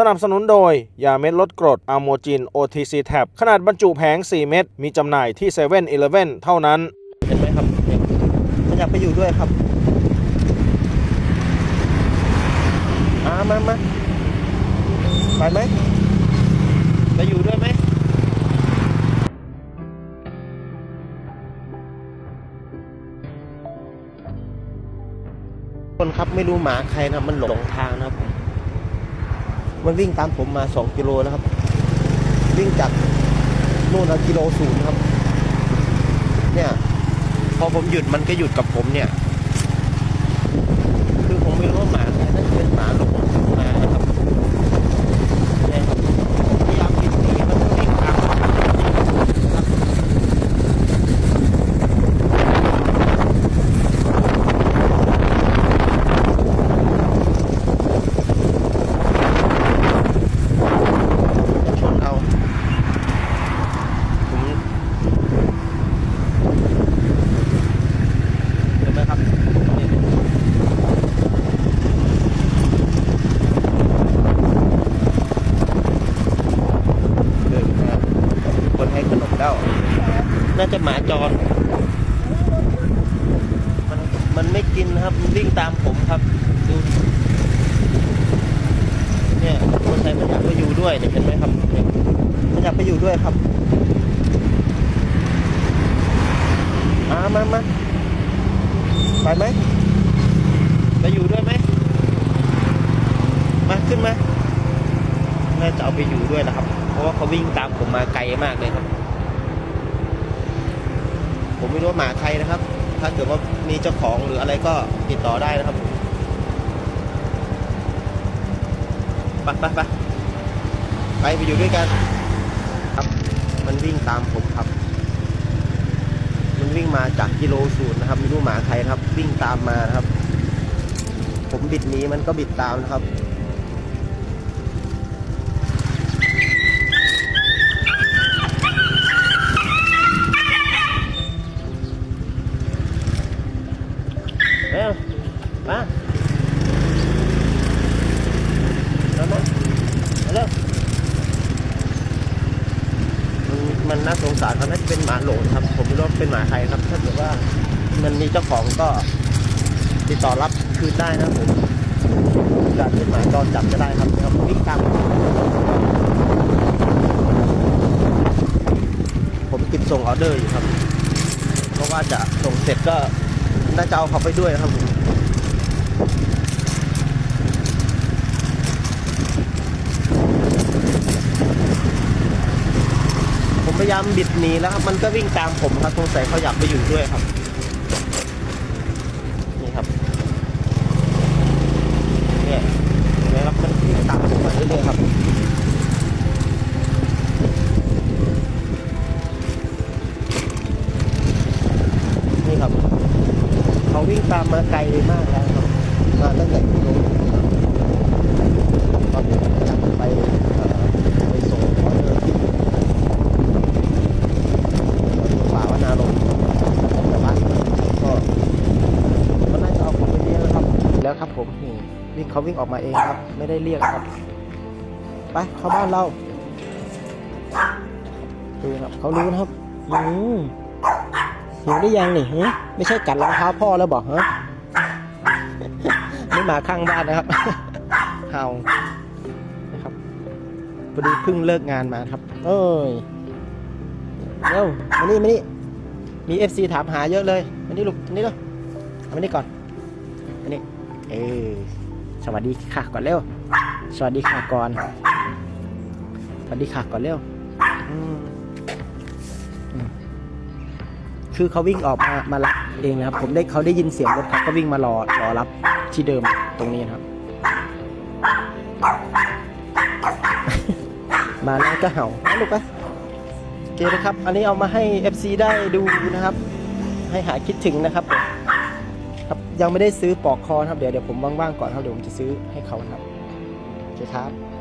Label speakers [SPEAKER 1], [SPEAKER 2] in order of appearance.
[SPEAKER 1] สนับสนุนโดย ยาเม็ดลดกรดอะโมจิน OTC Tab ขนาดบรรจุแผง 4 เม็ด มีจำหน่ายที่7 e เ e ่ e อเท่านั้น
[SPEAKER 2] เห็นไหมครับมันอยากไปอยู่ด้วยครับอามามาไปไหมไปอยู่ด้วยไหมคนครับไม่รู้หมาใครนะมันหลงทางนะครับ มันวิ่งตามผมมาสองกิโลนะครับ วิ่งจากนู่นกิโลศูนย์ครับ เนี่ย พอผมหยุดมันก็หยุดกับผมเนี่ย คือผมไม่รู้ว่าหมาเนี่น่าจะเป็นหมาหลงมานะครับเนี่ยครับผมพยายามบิดหนีมันก็วิ่งตามผมนะครับจะชนเอาผม เห็นไหมครับนี่เดินนะครับคนให้ขนมเด้า น่าจะหมาจร มันมันไม่กินครับมันวิ่งตามผมครับ ดู เนี่ยคนไทยมันอยากไปอยู่ด้วยเนี่ยเห็นไหมครับเนี่ยมันอยากไปอยู่ด้วยครับมามามาไปไหมไปอยู่ด้วยไหมมาขึ้นมาน่าจะเอาไปอยู่ด้วยนะครับ เพราะว่าเขาวิ่งตามผมมาไกลมากเลยครับ ผมไม่รู้ว่าหมาใครนะครับ ถ้าเกิดว่ามีเจ้าของหรืออะไรก็ติดต่อได้นะครับไปไปไปไปไปอยู่ด้วยกัน ครับ มันวิ่งตามผมครับ มันวิ่งมาจากกิโลศูนย์นะครับ ไม่รู้หมาใครครับ วิ่งตามมานะครับ ผมบิดหนีมันก็บิดตามนะครับ เร็วมาเอามาเร็วมันมันน่าสงสารเขาน่าจะเป็นหมาหลงครับ ผมไม่รู้ว่าเป็นหมาใครครับ ถ้าเกิดว่ามันมีเจ้าของก็ติดต่อรับคืนได้นะครับผมการเป็นหมาจรจับจะได้ครับนะครับวิ่งตามผมติดส่งออเดอร์อยู่ครับ เพราะว่าจะส่งเสร็จก็ น่าจะเอาเขาไปด้วยนะครับผมผมพยายามบิดหนีแล้วครับมันก็วิ่งตามผมครับสงสัยเขาอยากไปอยู่ด้วยครับนี่ครับเนี่ยเห็นไหมครับมันวิ่งตามผมมาเรื่อยๆครับนี่ครับ วิ่งตามมาไกลมากแล้วครับมาตั้งแต่กิโลครับตอนนี้อยากจะไปไปส่งออเดอร์ที่ป่าวนารมแต่ว่าก็ก็น่าจะเอาไปเลี้ยงแล้วครับ แล้วครับผมนี่วิ่งเขาวิ่งออกมาเองครับ ไม่ได้เรียกครับ ไปเข้าบ้านเราดูครับเขารู้นะครับอืม หิวได้ยังนี่ฮะไม่ใช่กัดรองเท้าพ่อแล้วบอกฮะนี่หมาข้างบ้านนะครับเห่านะครับพอดีเพิ่งเลิกงานมาครับ เอ้ยเร็วมานี่มานี่มีเอฟซีถามหาเยอะเลยมานี่ลูกมานี่เร็วเอามานี่ก่อนมานี่เออสวัสดีค่ะก่อนเร็ว สวัสดีค่ะก่อน สวัสดีค่ะก่อนเร็วอืมอืม คือเขาวิ่งออกมามารับเองนะครับ ผมได้เขาได้ยินเสียงรถเขาก็วิ่งมารอรอรับที่เดิมตรงนี้นะครับ มาแล้วก็เห่าเอาลูกไปโอเคนะครับ อันนี้เอามาให้ FC ได้ดูนะครับ ให้หายคิดถึงนะครับผมครับยังไม่ได้ซื้อปลอกคอนะครับ เดี๋ยวเดี๋ยวผมว่างๆก่อนครับเดี๋ยวผมจะซื้อให้เขานะครับโอเคครับ